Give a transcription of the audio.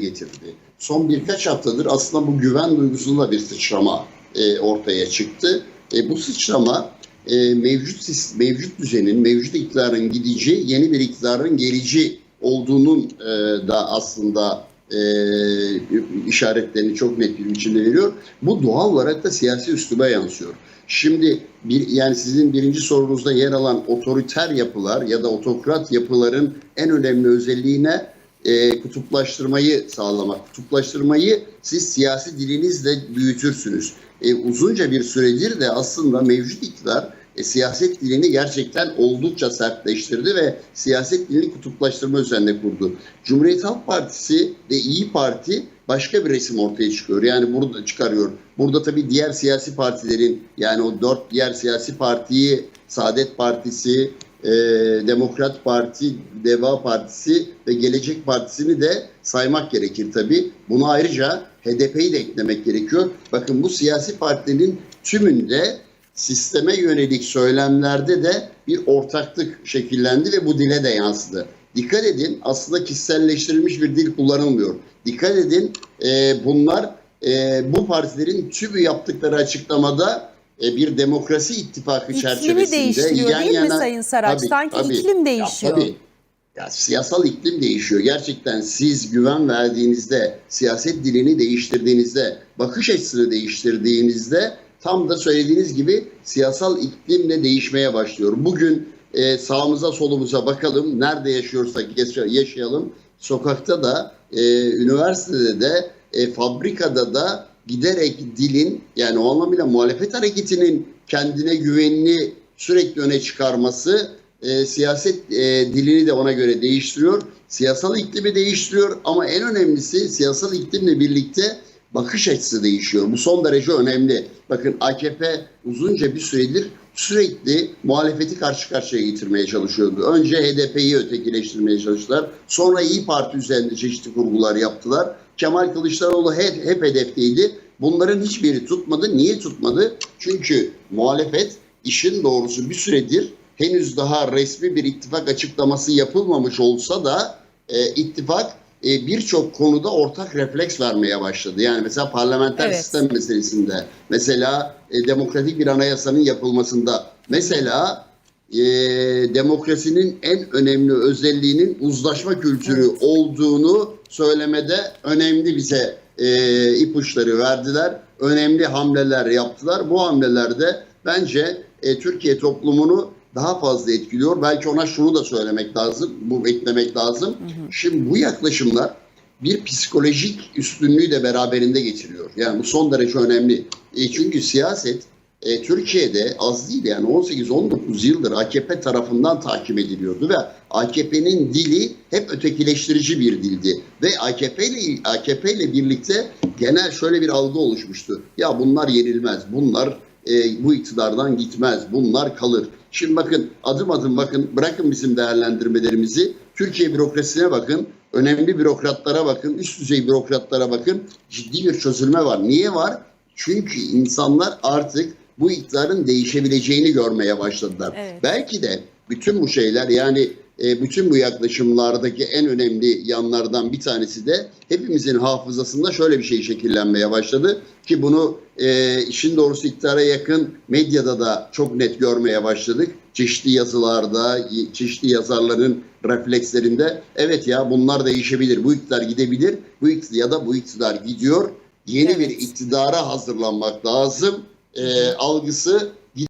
getirdi. Son birkaç haftadır aslında bu güven duygusunda bir sıçrama e, ortaya çıktı. E, bu sıçrama e, mevcut mevcut düzenin, mevcut iktidarın gidici, yeni bir iktidarın gelici olduğunun e, da aslında e, işaretlerini çok net bir biçimde veriyor. Bu doğal olarak da siyasi üsluba yansıyor. Şimdi bir, yani sizin birinci sorunuzda yer alan otoriter yapılar ya da otokrat yapıların en önemli özelliğine e, kutuplaştırmayı sağlamak. Kutuplaştırmayı siz siyasi dilinizle büyütürsünüz. E, uzunca bir süredir de aslında mevcut iktidar e, siyaset dilini gerçekten oldukça sertleştirdi ve siyaset dilini kutuplaştırma üzerine kurdu. Cumhuriyet Halk Partisi ve İyi Parti başka bir resim ortaya çıkıyor. Yani burada çıkarıyor. Burada tabii diğer siyasi partilerin yani o dört diğer siyasi partiyi Saadet Partisi, e, Demokrat Parti, Deva Partisi ve Gelecek Partisi'ni de saymak gerekir tabii. Buna ayrıca HDP'yi de eklemek gerekiyor. Bakın bu siyasi partilerin tümünde sisteme yönelik söylemlerde de bir ortaklık şekillendi ve bu dile de yansıdı. Dikkat edin aslında kişiselleştirilmiş bir dil kullanılmıyor. Dikkat edin e, bunlar e, bu partilerin tümü yaptıkları açıklamada bir demokrasi ittifakı İklimi çerçevesinde değiştiriyor yan değil mi Sayın Saraç? Tabii, Sanki tabii. iklim Ya, değişiyor. tabii. Ya siyasal iklim değişiyor. Gerçekten siz güven verdiğinizde, siyaset dilini değiştirdiğinizde, bakış açısını değiştirdiğinizde tam da söylediğiniz gibi siyasal iklim de değişmeye başlıyor. Bugün e, sağımıza solumuza bakalım. Nerede yaşıyorsak yaşa- yaşayalım. Sokakta da, e, üniversitede de, e, fabrikada da giderek dilin yani o anlamıyla muhalefet hareketinin kendine güvenini sürekli öne çıkarması e, siyaset e, dilini de ona göre değiştiriyor. Siyasal iklimi değiştiriyor ama en önemlisi siyasal iklimle birlikte bakış açısı değişiyor. Bu son derece önemli. Bakın AKP uzunca bir süredir sürekli muhalefeti karşı karşıya getirmeye çalışıyordu. Önce HDP'yi ötekileştirmeye çalıştılar. Sonra İyi Parti üzerinde çeşitli kurgular yaptılar. Kemal Kılıçdaroğlu hep, hep hedefteydi. Bunların hiçbiri tutmadı. Niye tutmadı? Çünkü muhalefet işin doğrusu bir süredir henüz daha resmi bir ittifak açıklaması yapılmamış olsa da e, ittifak e, birçok konuda ortak refleks vermeye başladı. Yani mesela parlamenter Evet. sistem meselesinde, mesela e, demokratik bir anayasanın yapılmasında, mesela e, demokrasinin en önemli özelliğinin uzlaşma kültürü Evet. olduğunu söylemede önemli bize e, ipuçları verdiler. Önemli hamleler yaptılar. Bu hamlelerde bence e, Türkiye toplumunu daha fazla etkiliyor. Belki ona şunu da söylemek lazım, bu eklemek lazım. Şimdi bu yaklaşımlar bir psikolojik üstünlüğü de beraberinde getiriyor. Yani bu son derece önemli. E, çünkü siyaset e, Türkiye'de az değil yani 18-19 yıldır AKP tarafından takip ediliyordu ve AKP'nin dili hep ötekileştirici bir dildi ve AKP ile AKP ile birlikte genel şöyle bir algı oluşmuştu. Ya bunlar yenilmez, bunlar e, bu iktidardan gitmez, bunlar kalır. Şimdi bakın adım adım bakın bırakın bizim değerlendirmelerimizi. Türkiye bürokrasisine bakın, önemli bürokratlara bakın, üst düzey bürokratlara bakın. Ciddi bir çözülme var. Niye var? Çünkü insanlar artık bu iktidarın değişebileceğini görmeye başladılar. Evet. Belki de bütün bu şeyler yani e, bütün bu yaklaşımlardaki en önemli yanlardan bir tanesi de hepimizin hafızasında şöyle bir şey şekillenmeye başladı ki bunu e, işin doğrusu iktidara yakın medyada da çok net görmeye başladık. Çeşitli yazılarda, çeşitli yazarların reflekslerinde evet ya bunlar değişebilir, bu iktidar gidebilir, bu iktidar ya da bu iktidar gidiyor. Yeni Evet. bir iktidara hazırlanmak lazım e, algısı